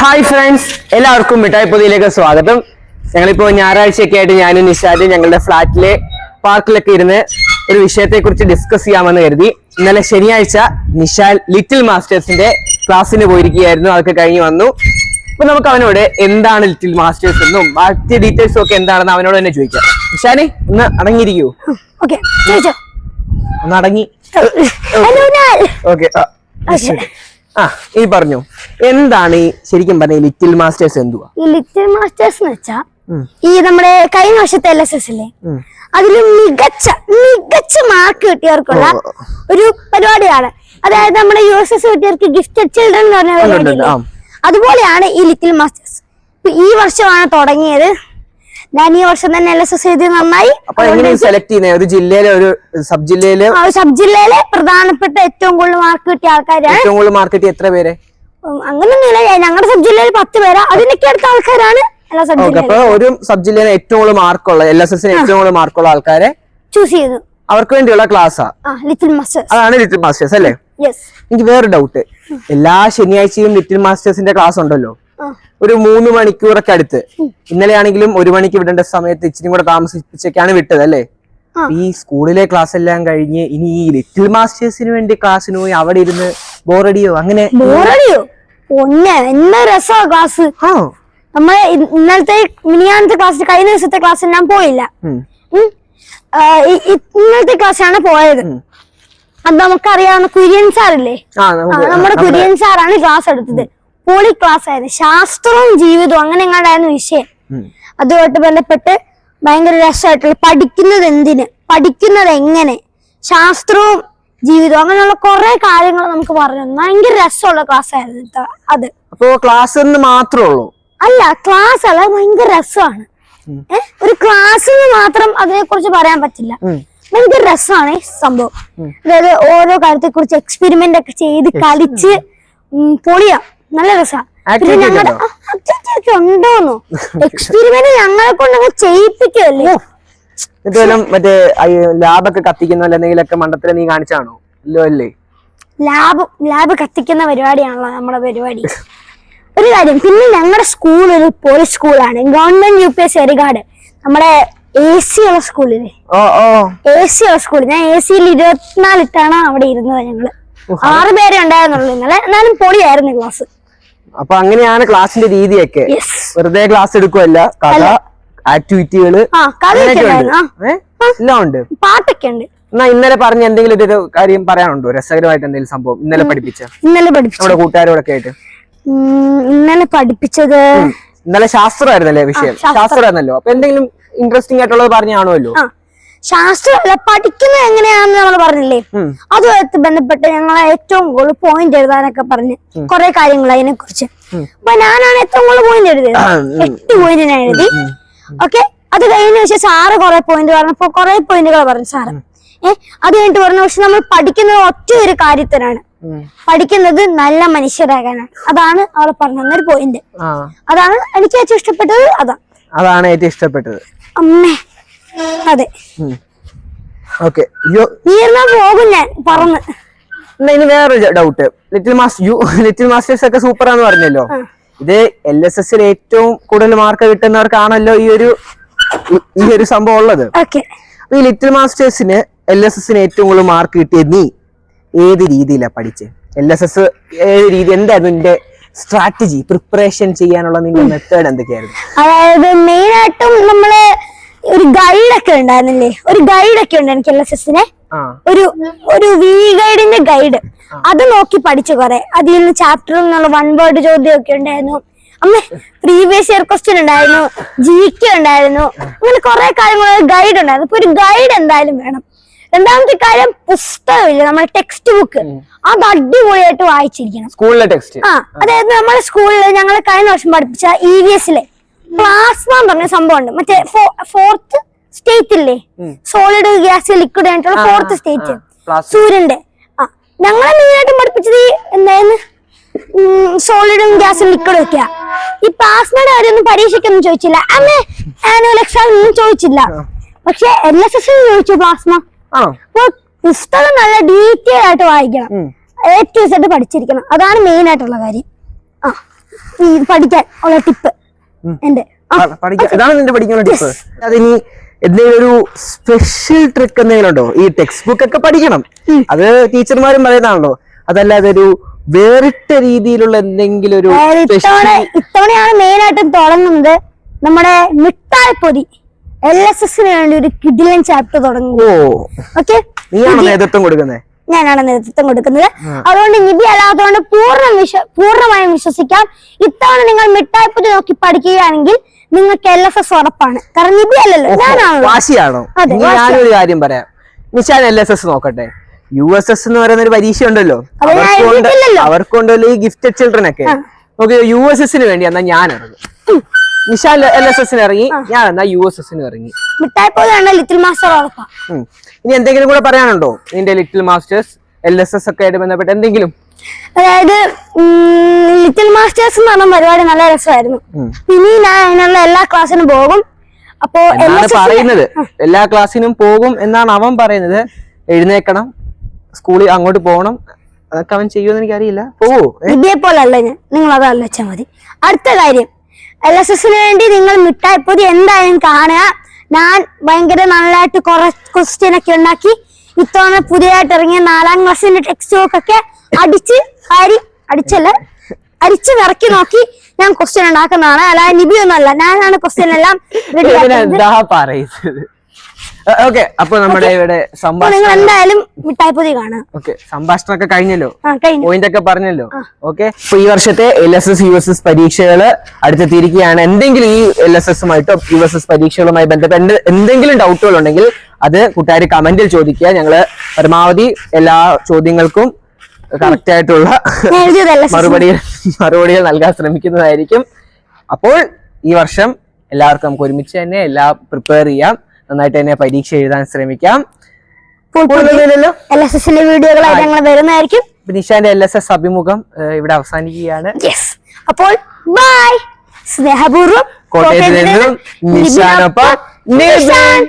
Hi friends എല്ലാവർക്കും മിഠായി പൊതിയിലേക്ക് സ്വാഗതം. ഞങ്ങളിപ്പോ ഞായറാഴ്ചയൊക്കെ ആയിട്ട് ഞാനും നിഷാദും ഞങ്ങളുടെ ഫ്ലാറ്റിലെ പാർക്കിലൊക്കെ ഇരുന്ന് ഒരു വിഷയത്തെ കുറിച്ച് ഡിസ്കസ് ചെയ്യാമെന്ന് കരുതി. ഇന്നലെ ശനിയാഴ്ച നിഷാൽ ലിറ്റിൽ മാസ്റ്റേഴ്സിന്റെ ക്ലാസ്സിന് പോയിരിക്കുകയായിരുന്നു. അതൊക്കെ കഴിഞ്ഞ് വന്നു. അപ്പൊ നമുക്ക് അവനോട് എന്താണ് ലിറ്റിൽ മാസ്റ്റേഴ്സ് എന്നും ബാക്കി ഡീറ്റെയിൽസും ഒക്കെ എന്താണെന്ന് അവനോട് തന്നെ ചോദിക്കാം. നിഷാനെ ഒന്ന് അടങ്ങിയിരിക്കൂ. ഒന്ന് അടങ്ങി. ഓക്കെ ആ ഈ പറഞ്ഞു. എന്താണ് ഈ ശരിക്കും പറഞ്ഞ ലിറ്റിൽ മാസ്റ്റേഴ്സ് എന്തുവാ? ഈ ലിറ്റിൽ മാസ്റ്റേഴ്സ് എന്ന് വെച്ചാ ഈ നമ്മുടെ കഴിഞ്ഞ വർഷത്തെ എൽ എസ് എസ് ഇല്ലേ. അതിൽ മികച്ച മികച്ച മാർക്ക് കിട്ടിയവർക്കുള്ള ഒരു പരിപാടിയാണ്. അതായത് നമ്മുടെ യു എസ് എസ് കിട്ടിയവർക്ക് ഗിഫ്റ്റഡ് ചിൽഡ്രൻ എന്ന് പറഞ്ഞ. അതുപോലെയാണ് ഈ ലിറ്റിൽ മാസ്റ്റേഴ്സ് ഇപ്പൊ ഈ വർഷമാണ് തുടങ്ങിയത് ഞാൻ ഈ വർഷം തന്നെ എൽ എസ് എസ് എഴുതി നന്നായി. അപ്പൊ എങ്ങനെയാണ് സെലക്ട് ചെയ്യുന്നത് ഒരു ജില്ലയിലെ ഒരു സബ് ജില്ലയിലെ സബ് ജില്ലയിലെ പ്രധാനപ്പെട്ട ഏറ്റവും കൂടുതൽ മാർക്ക് കിട്ടിയ ആൾക്കാരാണ്. ഏറ്റവും കൂടുതൽ മാർക്കറ്റ് എത്ര പേര്? അങ്ങനൊന്നുമില്ല. ഞങ്ങളുടെ സബ് ജില്ലയിൽ പത്ത് പേരാ. അതിനൊക്കെ അടുത്ത ആൾക്കാരാണ് അപ്പൊ ഒരു സബ് ജില്ലയിലെ ഏറ്റവും കൂടുതൽ മാർക്കുള്ള എൽ എസ് എസിന് ഏറ്റവും കൂടുതൽ മാർക്കുള്ള ആൾക്കാരെ ചൂസ് ചെയ്തു. അവർക്ക് വേണ്ടിയുള്ള ക്ലാസ്സാ ലിറ്റിൽ മാസ്റ്റേഴ്സ് അതാണ് ലിറ്റിൽ മാസ്റ്റേഴ്സ് അല്ലേ? എനിക്ക് വേറെ ഡൗട്ട് എല്ലാ ശനിയാഴ്ചയും ലിറ്റിൽ മാസ്റ്റേഴ്സിന്റെ ക്ലാസ് ഉണ്ടല്ലോ. ഒരു മൂന്ന് മണിക്കൂറൊക്കെ അടുത്ത്. ഇന്നലെ ആണെങ്കിലും ഒരു മണിക്ക് വിടേണ്ട സമയത്ത് ഇച്ചിരി കൂടെ താമസിപ്പിച്ചൊക്കെയാണ് വിട്ടത് അല്ലേ? ഈ സ്കൂളിലെ ക്ലാസ് എല്ലാം കഴിഞ്ഞ് ഇനി ഈ ലിറ്റിൽ മാസ്റ്റേഴ്സിന് വേണ്ടി ക്ലാസ്സിന് പോയി അവിടെ ഇരുന്ന് ബോറടിയോ അങ്ങനെ ബോറടിയോ പൊന്നെ എന്നാ രസമാ ക്ലാസ് ഇ- ഇന്നലത്തെ മിനിയാനത്തെ ക്ലാസ് കഴിഞ്ഞ ദിവസത്തെ ക്ലാസ് ഞാൻ പോയില്ല. ഇന്നത്തെ ക്ലാസ്സാണ് പോയത്. അത് നമുക്കറിയാവുന്ന കുര്യൻ സാറില്ലേ? നമ്മുടെ- കുര്യൻ സാറാണ് ക്ലാസ് എടുത്തത്. പോളി ക്ലാസ് ആയിരുന്നു. ശാസ്ത്രവും ജീവിതവും അങ്ങനെ എങ്ങാണ്ടായിരുന്നു വിഷയം. അതുമായിട്ട് ബന്ധപ്പെട്ട് ഭയങ്കര രസമായിട്ടുള്ള പഠിക്കുന്നത് എന്തിന്? പഠിക്കുന്നത് എങ്ങനെ? ശാസ്ത്രവും ജീവിതവും അങ്ങനെയുള്ള കുറെ കാര്യങ്ങൾ നമുക്ക് പറഞ്ഞു. ഭയങ്കര രസമുള്ള ക്ലാസ് ആയിരുന്നു അത്. അപ്പോ ക്ലാസ് മാത്രമേ ഉള്ളൂ? അല്ല ക്ലാസ് അല്ല ഭയങ്കര രസമാണ്. ഒരു ക്ലാസ്സിൽ മാത്രം അതിനെ കുറിച്ച് പറയാൻ പറ്റില്ല. ഭയങ്കര രസമാണ് സംഭവം. അതായത് ഓരോ കാര്യത്തെ കുറിച്ച് എക്സ്പെരിമെന്റ് ഒക്കെ ചെയ്ത് കളിച്ച് പൊളിയാ. നല്ല രസമാണ് ഉണ്ടോന്നു. എക്സ്പെരിമെന്റ് ഞങ്ങളെ കൊണ്ട് ചെയ്യിപ്പിക്കുമല്ലേ എന്നിട്ട് വല്ലതും മറ്റേ ലാബൊക്കെ കത്തിക്കുന്ന വല്ല എന്തെങ്കിലുമൊക്കെ മണ്ടത്തിൽ നീ കാണിച്ചാണോ? ഇല്ലോ അല്ലേ ലാബ് ലാബ് കത്തിക്കുന്ന പരിപാടിയാണല്ലോ നമ്മുടെ പരിപാടി. ഒരു കാര്യം പിന്നെ ഞങ്ങളുടെ സ്കൂൾ ഒരു പോലീസ് സ്കൂളാണ് government U P S Erikad നമ്മുടെ എ സി ഉള്ള സ്കൂളിൽ എ സി ഉള്ള സ്കൂൾ ഞാൻ എ സിയിൽ ഇരുപത്തിനാലിട്ടാണ് അവിടെ ഇരുന്നത് ഞങ്ങൾ. ആറ് പേരെ ഉണ്ടായിരുന്നുള്ളൂ ഇന്നലെ. എന്നാലും പൊളിയായിരുന്നു ക്ലാസ് അപ്പൊ അങ്ങനെയാണ് ക്ലാസ്സിന്റെ രീതിയൊക്കെ. വെറുതെ ക്ലാസ് എടുക്കുമല്ല കഥ ആക്ടിവിറ്റികൾ? എല്ലാം ഉണ്ട്. പാട്ടൊക്കെ ഉണ്ട്. എന്നാ ഇന്നലെ പറഞ്ഞ എന്തെങ്കിലും ഒരു കാര്യം പറയാനുണ്ടോ? രസകരമായിട്ട് എന്തെങ്കിലും സംഭവം ഇന്നലെ പഠിപ്പിച്ച? ഇന്നലെ പഠിപ്പിച്ചു. നമ്മുടെ കൂട്ടുകാരോടൊക്കെ ആയിട്ട്. ഇന്നലെ പഠിപ്പിച്ചത് ഇന്നലെ ശാസ്ത്രമായിരുന്നല്ലേ വിഷയം? ശാസ്ത്രം. ശാസ്ത്രമായിരുന്നല്ലോ. അപ്പൊ എന്തെങ്കിലും ഇൻട്രസ്റ്റിംഗ് ആയിട്ടുള്ളത് പറഞ്ഞു കാണുമല്ലോ? ആ. ശാസ്ത്രമല്ല പഠിക്കുന്നത് എങ്ങനെയാണെന്ന് നമ്മൾ പറഞ്ഞില്ലേ. അതുമായിട്ട് ബന്ധപ്പെട്ട് ഞങ്ങളെ ഏറ്റവും കൂടുതൽ പോയിന്റ് എഴുതാനൊക്കെ പറഞ്ഞ് കുറെ കാര്യങ്ങൾ അതിനെ കുറിച്ച് അപ്പൊ ഞാനാണ് ഏറ്റവും കൂടുതൽ പോയിന്റ് എഴുതിയത്. എട്ട് പോയിന്റ് ഞാൻ എഴുതി. ഓക്കെ അത് കഴിഞ്ഞ പക്ഷെ സാറ് കുറെ പോയിന്റ് പറഞ്ഞപ്പോ കുറെ പോയിന്റുകൾ പറഞ്ഞു സാറ്. ഏഹ് അത് കഴിഞ്ഞിട്ട് പറഞ്ഞു പക്ഷെ നമ്മൾ പഠിക്കുന്നത് ഒറ്റ ഒരു കാര്യത്തിനാണ്. പഠിക്കുന്നത് നല്ല മനുഷ്യരാകാനാണ്. അതാണ് അവൾ പറഞ്ഞു തന്നൊരു പോയിന്റ് അതാണ് എനിക്ക് ഏറ്റവും ഇഷ്ടപ്പെട്ടത്. അതാ. അതാണ് ഏറ്റവും ഇഷ്ടപ്പെട്ടത്. അമ്മേ. അതെ. ഓക്കെ. പോകും ഞാൻ? പറന്ന്. ഇനി വേറൊരു doubt little master U little masters ഒക്കെ സൂപ്പർ ആന്ന് പറഞ്ഞല്ലോ ഇത് എൽ എസ് എസിൽ ഏറ്റവും കൂടുതൽ മാർക്ക് കിട്ടുന്നവർക്കാണല്ലോ ഈ ഒരു ഈ- ഒരു സംഭവം ഉള്ളത്. ഓക്കെ. ഈ ലിറ്റിൽ മാസ്റ്റേഴ്സിന് എൽ എസ് എസിന് ഏറ്റവും കൂടുതൽ മാർക്ക് കിട്ടിയ നീ ഏത് രീതിയിലാ പഠിച്ചേ? എൽ എസ് എസ് ഏത് രീതി എന്തായിരുന്നു നിന്റെ സ്ട്രാറ്റജി പ്രിപ്പറേഷൻ ചെയ്യാനുള്ള നിന്റെ മെത്തേഡ് എന്തൊക്കെയായിരുന്നു? അതായത് മെയിൻ ആയിട്ടും നമ്മൾ ഒരു ഗൈഡൊക്കെ ഉണ്ടായിരുന്നില്ലേ? ഒരു ഗൈഡൊക്കെ ഉണ്ട് എനിക്ക് എൽ എസ് എസിനെ ഒരു ഒരു വി ഗൈഡിന്റെ ഗൈഡ് അത് നോക്കി പഠിച്ചു കുറെ. അതിൽ നിന്ന് ചാപ്റ്ററിൽ നിന്നുള്ള വൺ വേർഡ് ചോദ്യം ഒക്കെ ഉണ്ടായിരുന്നു. അമ്മേ പ്രീവിയസ് ഇയർ ക്വസ്റ്റ്യൻ ഉണ്ടായിരുന്നു. ജി കെ ഉണ്ടായിരുന്നു. അങ്ങനെ കുറെ കാര്യങ്ങൾ ഗൈഡ് ഉണ്ടായിരുന്നു. അപ്പൊ ഒരു ഗൈഡ് എന്തായാലും വേണം. രണ്ടാമത്തെ കാര്യം പുസ്തകമില്ല? നമ്മുടെ ടെക്സ്റ്റ് ബുക്ക് അത് അടിപൊളിയായിട്ട് വായിച്ചിരിക്കണം. സ്കൂളിലെ ടെക്സ്റ്റ് ആ അതായത് നമ്മുടെ സ്കൂളിൽ ഞങ്ങൾ കഴിഞ്ഞ വർഷം പഠിപ്പിച്ച ഇ വി എസിലെ പ്ലാസ്മ എന്ന് പറഞ്ഞ സംഭവം ഉണ്ട് മറ്റേ ഫോർത്ത് സ്റ്റേറ്റ് ഇല്ലേ? സോളിഡ് ഗ്യാസ് ലിക്വിഡ് ആയിട്ടുള്ള ഫോർത്ത് സ്റ്റേറ്റ് സൂര്യന്റെ ആ ഞങ്ങളെ മെയിനായിട്ട് പഠിപ്പിച്ചത് എന്തായാലും എന്തായിരുന്നു? സോളിഡും ഗ്യാസും ലിക്വിഡും ഒക്കെയാ. ഈ പ്ലാസ്മയുടെ കാര്യമൊന്നും പരീക്ഷയ്ക്കൊന്നും ചോദിച്ചില്ല. അമ്മേ ആനുവൽ എക്സാം ഒന്നും ചോദിച്ചില്ല. പക്ഷെ എൽ എസ് എസ് ചോദിച്ചു പ്ലാസ്മ അപ്പൊ പുസ്തകം നല്ല ഡീറ്റെയിൽ ആയിട്ട് വായിക്കണം. ഏറ്റവും എ ടു സെറ്റ് പഠിച്ചിരിക്കണം. അതാണ് മെയിൻ ആയിട്ടുള്ള കാര്യം. ആ ഈ പഠിക്കാൻ ഉള്ള ടിപ്പ് എന്റെ ഇതാണ് നിന്റെ പഠിക്കുന്ന ടിപ്പ് അതിനി എന്തെങ്കിലും ഒരു സ്പെഷ്യൽ ട്രിക്ക് എന്തെങ്കിലും ഉണ്ടോ? ഈ ടെക്സ്റ്റ് ബുക്ക് ഒക്കെ പഠിക്കണം. അത് ടീച്ചർമാരും പറയുന്നതാണല്ലോ. അതല്ലാതെ ഒരു വേറിട്ട രീതിയിലുള്ള എന്തെങ്കിലും ഒരു ഇത്തവണയാണ് മെയിൻ ആയിട്ടും തുടങ്ങുന്നത് നമ്മുടെ മിഠായി പൊതി എൽ എസ് എസിന് വേണ്ടി ഒരു കിഡിലൻ ചാപ്റ്റർ തുടങ്ങുന്നു ഓ. ഓക്കെ നീയാണോ നേതൃത്വം കൊടുക്കുന്നത്? ഞാനാണ് നേതൃത്വം കൊടുക്കുന്നത്. അതുകൊണ്ട് നിധി അല്ലാത്തതുകൊണ്ട് പൂർണ വിശ്വ പൂർണമായും വിശ്വസിക്കാം. ഇത്തവണ നിങ്ങൾ മിഠായി പൊതി നോക്കി പഠിക്കുകയാണെങ്കിൽ നിങ്ങൾക്ക് എൽ എസ് എസ് ഉറപ്പാണ്. കാരണം നിധി അല്ലല്ലോ ഞാനാണോ അതെ, ഞാനൊരു കാര്യം പറയാം. നിശാൻ എൽ എസ് എസ് നോക്കട്ടെ. യു എസ് എസ് എന്ന് പറയുന്ന ഒരു പരീക്ഷ ഉണ്ടല്ലോ. അവർക്കുണ്ടല്ലോ ഈ ഗിഫ്റ്റഡ് ചിൽഡ്രൻ ഒക്കെ. യു എസ് എസിന് വേണ്ടി എന്നാ ഞാൻ ഇറങ്ങും നിശാൻ എൽ എസ് എസിന് ഇറങ്ങി. ഞാൻ എന്നാ യു എസ് എസിന് ഇറങ്ങി. മിഠായി പൊതി ലിറ്റിൽ മാസ്റ്റർ ഉറപ്പാ. ഉം. ഇനി എന്തെങ്കിലും കൂടെ പറയാനുണ്ടോ? നിന്റെ little masters L S S ഒക്കെ ആയിട്ട് ബന്ധപ്പെട്ട് എന്തെങ്കിലും? അതായത് ലിറ്റിൽ മാസ്റ്റേഴ്സ് എന്ന് പറഞ്ഞ പരിപാടി നല്ല രസമായിരുന്നു. ഉം. ഇനി ഞാൻ അതിനുള്ള എല്ലാ ക്ലാസ്സിനും പോകും. അപ്പോ എന്നാണ് LSS പറയുന്നത്. എല്ലാ ക്ലാസ്സിനും പോകും എന്നാണ് അവൻ പറയുന്നത്. എഴുന്നേക്കണം. സ്കൂളിൽ അങ്ങോട്ട് പോകണം. അതൊക്കെ അവൻ ചെയ്യുമെന്ന് എനിക്കറിയില്ല. പോവോ? ഏ? വിദ്യയെ പോലെ അല്ല ഞാൻ. നിങ്ങൾ അത് വെച്ചാൽ മതി. അടുത്ത കാര്യം. എൽ എസ് എസിന് വേണ്ടി നിങ്ങൾ മിഠായിപ്പൊതി എന്തായാലും കാണുക. ഞാൻ ഭയങ്കര നല്ലതായിട്ട് കുറെ ക്വസ്റ്റ്യൻ ഒക്കെ ഉണ്ടാക്കി. ഇത്തവണ പുതിയതായിട്ട് ഇറങ്ങിയ നാലാം ക്ലാസ്സിന്റെ ടെക്സ്റ്റ് ബുക്ക് ഒക്കെ അടിച്ച് അരി അടിച്ചല്ല? അരിച്ച് വിറക്കി നോക്കി ഞാൻ ക്വസ്റ്റ്യൻ ഉണ്ടാക്കുന്നതാണ്. അല്ലാതെ നിബി ഒന്നല്ല ഞാനാണ് ക്വസ്റ്റ്യൻ എല്ലാം ഓക്കെ. അപ്പൊ നമ്മുടെ ഇവിടെ സംഭാഷണം നിങ്ങൾ എന്തായാലും മിഠായിപ്പൊതി കാണാം ഓക്കെ. സംഭാഷണം ഒക്കെ കഴിഞ്ഞല്ലോ പോയിന്റ് ഒക്കെ പറഞ്ഞല്ലോ? ഓക്കെ. അപ്പൊ ഈ വർഷത്തെ L S S U S S പരീക്ഷകൾ അടുത്തെത്തിയിരിക്കുകയാണ്. എന്തെങ്കിലും ഈ എൽ എസ് എസുമായിട്ടോ യു എസ് എസ് പരീക്ഷകളുമായി ബന്ധപ്പെട്ട് എന്തെങ്കിലും ഡൗട്ടുകൾ ഉണ്ടെങ്കിൽ അത് കൂട്ടുകാർ കമന്റിൽ ചോദിക്കുക. ഞങ്ങൾ പരമാവധി എല്ലാ ചോദ്യങ്ങൾക്കും കറക്റ്റ് ആയിട്ടുള്ള. മറുപടികൾ മറുപടികൾ നൽകാൻ ശ്രമിക്കുന്നതായിരിക്കും. അപ്പോൾ ഈ വർഷം എല്ലാവർക്കും നമുക്ക് ഒരുമിച്ച് തന്നെ എല്ലാം പ്രിപ്പയർ ചെയ്യാം. നന്നായിട്ട് തന്നെ പരീക്ഷ എഴുതാൻ ശ്രമിക്കാം. കൂടുതലൊന്നുമില്ലല്ലോ എൽ എസ് എസിന്റെ വീഡിയോകളായിട്ട് ഞങ്ങൾ വരുന്നതായിരിക്കും. നിഷാന്റെ എൽ എസ് എസ് അഭിമുഖം ഇവിടെ അവസാനിക്കുകയാണ്. അപ്പോൾ ബൈ സ്നേഹപൂർവം കോട്ടയത്ത് നിന്നും നിഷാനൊപ്പം നിഷാൻ.